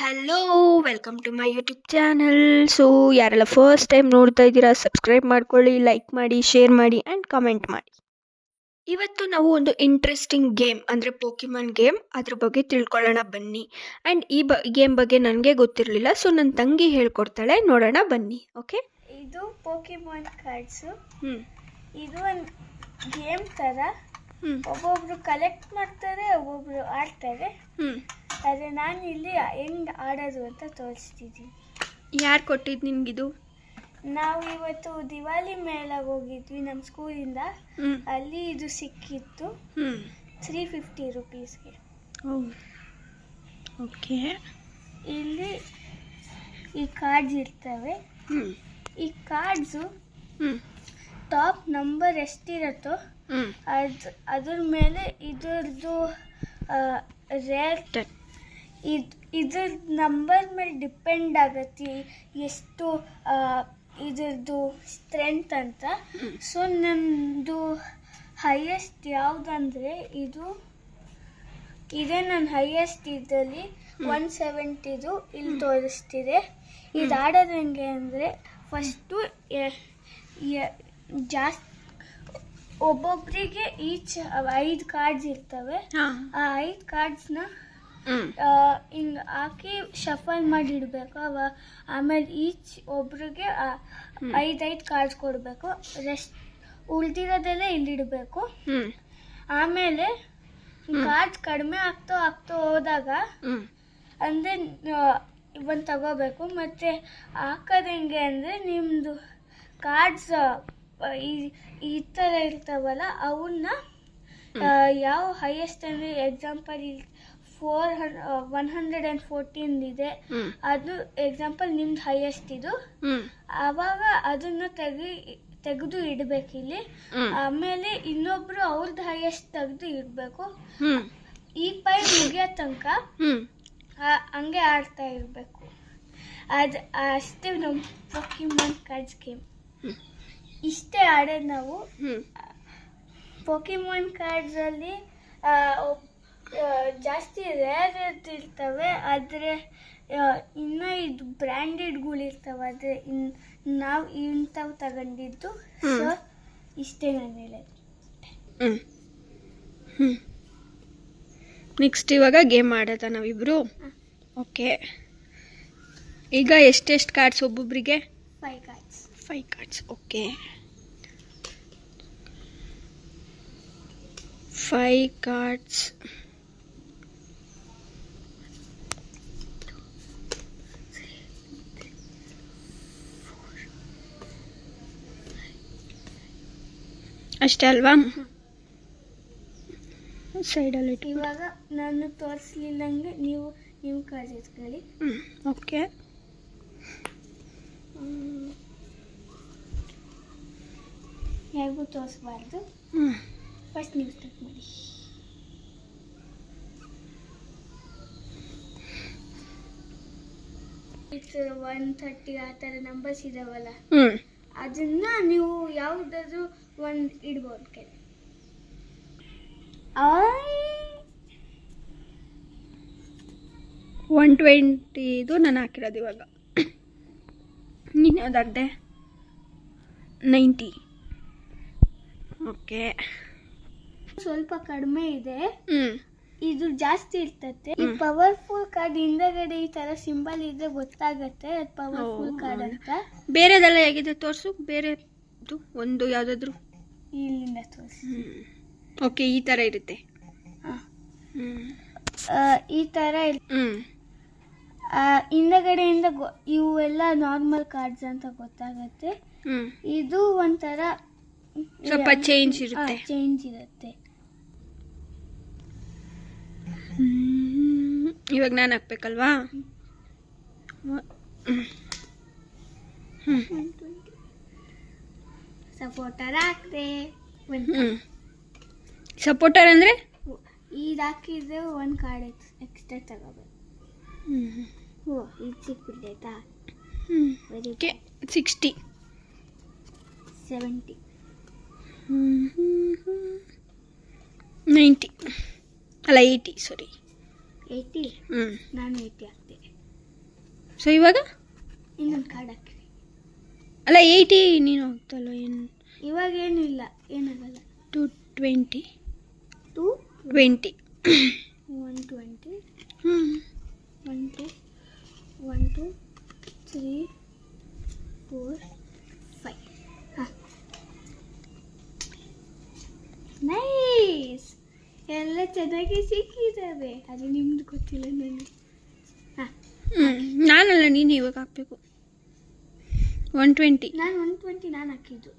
Hello welcome to my YouTube channel so ಯಾರೆಲ್ಲ first time ನೋಡ್ತಾ ಇದ್ದೀರಾ ಸಬ್ಸ್ಕ್ರೈಬ್ ಮಾಡ್ಕೊಳ್ಳಿ ಲೈಕ್ ಮಾಡಿ ಶೇರ್ ಮಾಡಿ ಆ್ಯಂಡ್ ಕಮೆಂಟ್ ಮಾಡಿ. ಇವತ್ತು ನಾವು ಒಂದು ಇಂಟ್ರೆಸ್ಟಿಂಗ್ ಗೇಮ್ ಅಂದರೆ ಪೋಕಿಮಾನ್ ಗೇಮ್ ಅದ್ರ ಬಗ್ಗೆ ತಿಳ್ಕೊಳ್ಳೋಣ ಬನ್ನಿ. ಆ್ಯಂಡ್ ಈ ಬ ಗೇಮ್ ಬಗ್ಗೆ ನನಗೆ ಗೊತ್ತಿರಲಿಲ್ಲ ಸೊ ನನ್ನ ತಂಗಿ ಹೇಳ್ಕೊಡ್ತಾಳೆ ನೋಡೋಣ ಬನ್ನಿ ಓಕೆ ಇದು ಪೋಕಿಮಾನ್ ಕಾರ್ಡ್ಸು ಹ್ಞೂ ಇದು ಒಂದು ಗೇಮ್ ಥರ ಹ್ಞೂ ಒಬ್ಬೊಬ್ರು ಕಲೆಕ್ಟ್ ಮಾಡ್ತಾರೆ ಒಬ್ಬೊಬ್ರು ಆಡ್ತಾರೆ. ಹ್ಞೂ ಆದರೆ ನಾನು ಇಲ್ಲಿ ಹೆಂಗ್ ಆಡೋದು ಅಂತ ತೋರಿಸ್ತಿದ್ದೀನಿ. ಯಾರು ಕೊಟ್ಟಿದ್ದು ನಿಮಗಿದು ನಾವು ಇವತ್ತು ದಿವಾಲಿ ಮೇಳ ಹೋಗಿದ್ವಿ ನಮ್ಮ ಸ್ಕೂಲಿಂದ. ಅಲ್ಲಿ ಇದು ಸಿಕ್ಕಿತ್ತು. ಹ್ಞೂ ತ್ರೀ ಫಿಫ್ಟಿ ರುಪೀಸ್ಗೆ ಓ ಓಕೆ. ಇಲ್ಲಿ ಈ ಕಾರ್ಡ್ಸ್ ಇರ್ತವೆ. ಹ್ಞೂ ಈ ಕಾರ್ಡ್ಸು ಹ್ಞೂ ಟಾಪ್ ನಂಬರ್ ಎಷ್ಟಿರುತ್ತೋ ಹ್ಞೂ ಅದು ಅದ್ರ ಮೇಲೆ ಇದ್ರದ್ದು Done. ಇದು ಇದ್ರ ನಂಬರ್ ಮೇಲೆ ಡಿಪೆಂಡ್ ಆಗತ್ತೆ ಎಷ್ಟು ಇದ್ರದ್ದು ಸ್ಟ್ರೆಂತ್ ಅಂತ. ಸೊ ನಮ್ಮದು ಹೈಯೆಸ್ಟ್ ಯಾವುದಂದ್ರೆ ಇದು ಇದೇ ನನ್ನ ಹೈಯೆಸ್ಟ್ ಇದರಲ್ಲಿ ಒನ್ ಸೆವೆಂಟಿದು ಇಲ್ಲಿ ತೋರಿಸ್ತಿದೆ. ಇದು ಆಡೋದು ಹೆಂಗೆ ಅಂದರೆ ಫಸ್ಟು ಜಾಸ್ತಿ ಒಬ್ಬೊಬ್ಬರಿಗೆ ಈಚ್ ಐದು ಕಾರ್ಡ್ಸ್ ಇರ್ತವೆ. ಆ ಐದು ಕಾರ್ಡ್ಸ್ನ ಹಿಂಗೆ ಹಾಕಿ ಶಫಲ್ ಮಾಡಿ ಇಡಬೇಕು. ಅವ ಆಮೇಲೆ ಈಚ್ ಒಬ್ರಿಗೆ. ಐದೈದು ಕಾರ್ಡ್ಸ್ ಕೊಡಬೇಕು. ರೆಸ್ಟ್ ಉಳ್ದಿರೋದೆಲ್ಲ ಇಲ್ಲಿಡಬೇಕು ಆಮೇಲೆ. ಕಾರ್ಡ್ಸ್ ಕಡಿಮೆ ಆಗ್ತಾ ಆಗ್ತಾ ಹೋದಾಗ ಅಂದ್ರೆ ಇವನ್ ತಗೋಬೇಕು. ಮತ್ತೆ ಹಾಕೋದು ಹೆಂಗೆ ಅಂದರೆ ನಿಮ್ಮದು ಕಾರ್ಡ್ಸ್ ಈ ಈ ಥರ ಇರ್ತಾವಲ್ಲ ಅವನ್ನ. ಯಾವ ಹೈಯೆಸ್ಟ್ ಅಂದರೆ example four one hundred and fourteen ಇದೆ. ಅದು ಎಕ್ಸಾಂಪಲ್ ನಿಮ್ದು ಹೈಯೆಸ್ಟ್ ಇದು. ಅವಾಗ ಆವಾಗ ಅದನ್ನು ತೆಗಿ ತೆಗೆದು ಇಡಬೇಕು ಇಲ್ಲಿ. ಆಮೇಲೆ ಇನ್ನೊಬ್ರು ಅವ್ರದ್ದು ಹೈಯೆಸ್ಟ್ ತೆಗೆದು ಇಡಬೇಕು. ಈ ಪೈ ಮುಗಿಯೋ ತನಕ ಹಂಗೆ ಆಡ್ತಾ ಇರಬೇಕು. ಅದು ಅಷ್ಟೇ ನಮ್ಮ ಪೋಕಿಮಾನ್ ಕಾರ್ಡ್ಸ್ ಗೇಮ್ ಇಷ್ಟೇ ಆಡೋದು ನಾವು. ಹ್ಞೂ ಕಾರ್ಡ್ಸಲ್ಲಿ ಕಾರ್ಡ್ಸಲ್ಲಿ ಜಾಸ್ತಿ ರೇರ್ ಇರ್ತವೆ ಆದರೆ ಇನ್ನೂ ಇದು ಬ್ರ್ಯಾಂಡೆಡ್ಗಳಿರ್ತವೆ ಆದರೆ ಇನ್ ನಾವು ಇಂಥವು ತಗೊಂಡಿದ್ದು. ಸೊ ಇಷ್ಟೇ ನಾನು ಹೇಳೋದು. ಹ್ಞೂ ಹ್ಞೂ ನೆಕ್ಸ್ಟ್ ಇವಾಗ ಗೇಮ್ ಆಡೋದ ನಾವಿಬ್ಬರು ಓಕೆ ಈಗ ಎಷ್ಟೆಷ್ಟು ಕಾರ್ಡ್ಸ್ ಒಬ್ಬೊಬ್ಬರಿಗೆ five cards five cards okay five cards ಅಷ್ಟೇ ಅಲ್ವಾ? ಸೈಡಲ್ಲಿ ಇವಾಗ ನಾನು ತೋರಿಸ್ಲಿಲ್ಲಂಗೆ ನೀವು ನೀವು ಎತ್ಕೊಳ್ಳಿ ಹ್ಞೂ ಓಕೆ ಯಾರಿಗೂ ತೋರಿಸ್ಬಾರ್ದು. ಹ್ಞೂ ಫಸ್ಟ್ ನೀವು ಸ್ಟಾರ್ಟ್ ಮಾಡಿ. ಒನ್ ಥರ್ಟಿ ಆ ಥರ ನಂಬರ್ಸ್ ಇದಾವಲ್ಲ. ಹ್ಞೂ ಅದನ್ನ ನೀವು ಯಾವುದಾದ್ರೂ ಒಂದು ಇಡ್ಬೋದು ಕೆಲ ಒನ್ ಟ್ವೆಂಟಿದು ನಾನು ಹಾಕಿರೋದು ಇವಾಗ. ನೀನು ಯಾವ್ದಾರ್ದೆ ನೈಂಟಿ. ಓಕೆ. ಸ್ವಲ್ಪ ಕಡಿಮೆ ಇದೆ. ಹ್ಞೂ ಇದು ಜಾಸ್ತಿ ಇರ್ತತೆ. ಈ ಪವರ್ಫುಲ್ ಕಾರ್ಡ್ ಹಿಂದಗಡೆ ಈ ತರ ಸಿಂಬಲ್ ಇದ್ರೆ ಗೊತ್ತಾಗತ್ತೆ. ಅದು ಪವರ್ಫುಲ್ ಕಾರ್ಡ್ ಅಂತ. ಬೇರೆದೆಲ್ಲ ಹೇಗಿದೆ ತೋರಿಸು? ಬೇರೆ ಒಂದು ಯಾವುದಾದ್ರು? ಇಲ್ಲಿಂದ ತೋರಿಸಿ. ಓಕೆ ಈ ತರ ಇರುತ್ತೆ. ಈ ತರ ಆ, ಹಿಂದಗಡೆಯಿಂದ ಇವು ಇವೆಲ್ಲ ನಾರ್ಮಲ್ ಕಾರ್ಡ್ಸ್ ಅಂತ ಗೊತ್ತಾಗತ್ತೆ. ಇದು ಒಂಥರ ಸ್ವಲ್ಪ ಚೇಂಜ್ ಇರುತ್ತೆ. ಚೇಂಜ್ ಇರುತ್ತೆ ಹ್ಮ್. ಇವಾಗ ನಾನು ಹಾಕ್ಬೇಕಲ್ವಾ? ಸಪೋಟರ್ ಸಪೋರ್ಟರ್ ಹಾಕ್ದೆ ಸಪೋಟರ್ ಅಂದರೆ? ಇದು ಹಾಕಿದ್ರೆ ಒಂದು ಕಾರ್ಡ್ ಎಕ್ಸ್ಟ್ರಾ ತಗೋಬೇಕು. ಹ್ಞೂ ಓ ಇದು ಸಿಕ್ಬಿಟ್ಟೈತಾ ಅದಕ್ಕೆ ಓಕೆ ಸಿಕ್ಸ್ಟಿ ಸೆವೆಂಟಿ ನೈಂಟಿ ಅಲ್ಲ ಏಯ್ಟಿ ಸಾರಿ ಏಯ್ಟಿ ಹ್ಞೂ ನಾನು ಏಯ್ಟಿ ಹಾಕ್ತೆ ಸೊ ಇವಾಗ? ಇನ್ನೊಂದು ಕಾರ್ಡ್ ಹಾಕಿ ಅಲ್ಲ ಏಯ್ಟಿ ನೀನು ಹೋಗ್ತಲ್ಲ ಏನು? ಇವಾಗ ಏನೂ ಇಲ್ಲ ಏನಾಗಲ್ಲ. Two twenty two twenty one twenty ಹ್ಞೂ one two one two three four five ಹಾಂ ನೈಸ್ ಎಲ್ಲ ಚೆನ್ನಾಗಿ ಸಿಕ್ಕಿದ್ದಾವೆ ಅದು ನಿಮ್ದು ಗೊತ್ತಿಲ್ಲ ನನಗೆ ಹಾಂ ಹ್ಞೂ ನಾನಲ್ಲ ನೀನು ಇವಾಗ ಹಾಕಬೇಕು ಒನ್ ಟ್ವೆಂಟಿ ನಾನು ಒನ್ ಟ್ವೆಂಟಿ ನಾನು ಹಾಕಿದ್ದು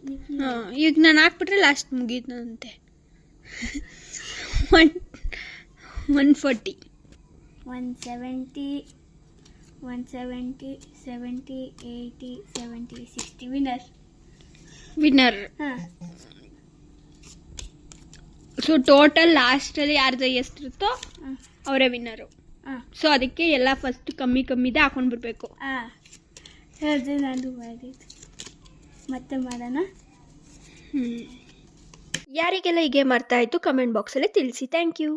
ಹಾಂ ಈಗ ನಾನು ಹಾಕ್ಬಿಟ್ರೆ last ಮುಗೀತಂತೆ one one forty one seventy one seventy seventy eighty seventy sixty winner winner ಹಾಂ ಸೊ ಟೋಟಲ್ ಲಾಸ್ಟಲ್ಲಿ ಯಾರ್ದು ಎಷ್ಟಿರುತ್ತೋ ಇರುತ್ತೋ ಅವರೇ ವಿನ್ನರು ಹಾಂ. ಸೊ ಅದಕ್ಕೆ ಎಲ್ಲ ಫಸ್ಟ್ ಕಮ್ಮಿ ಕಮ್ಮಿದೆ ಹಾಕೊಂಡು ಬಿಡಬೇಕು ಹಾಂ. ಅದು ನಾನು ಮಾಡಿದ್ದು. ಮತ್ತೆ ಮಾಡೋಣ? ಹ್ಞೂ ಯಾರಿಗೆಲ್ಲ ಹೀಗೆ ಮಾಡ್ತಾ ಇತ್ತು ಕಮೆಂಟ್ ಬಾಕ್ಸಲ್ಲಿ ತಿಳಿಸಿ. Thank you